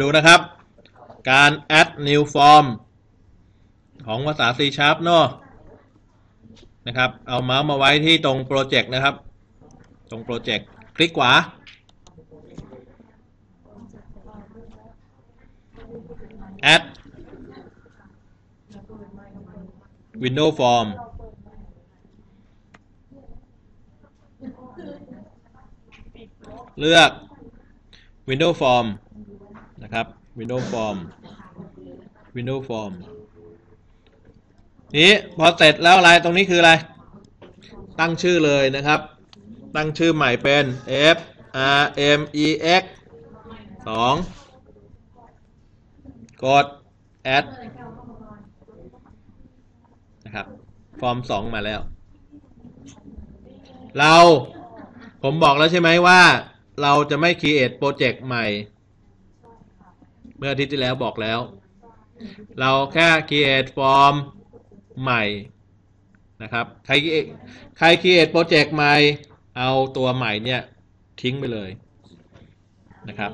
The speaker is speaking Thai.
ดูนะครับ การ add new form ของภาษา C Sharp เนอะนะครับ เอาเมาส์มาไว้ที่ตรงโปรเจกต์นะครับ ตรงโปรเจกต์คลิกขวา add window form เลือก window form นะครับ window form window form นี้พอเสร็จแล้วอะไรตรงนี้คืออะไร ตั้งชื่อเลยนะครับ ตั้งชื่อใหม่เป็น f r m e x 2 กด add นะครับ ฟอร์ม 2 มาแล้ว เราผมบอกแล้วใช่ไหมว่า เราจะไม่ครีเอทโปรเจกต์ใหม่ เมื่ออาทิตย์ที่แล้วบอกแล้ว เราแค่ครีเอทฟอร์มใหม่นะครับ ใครใครครีเอทโปรเจกต์ใหม่ เอาตัวใหม่เนี่ยทิ้งไปเลยนะครับ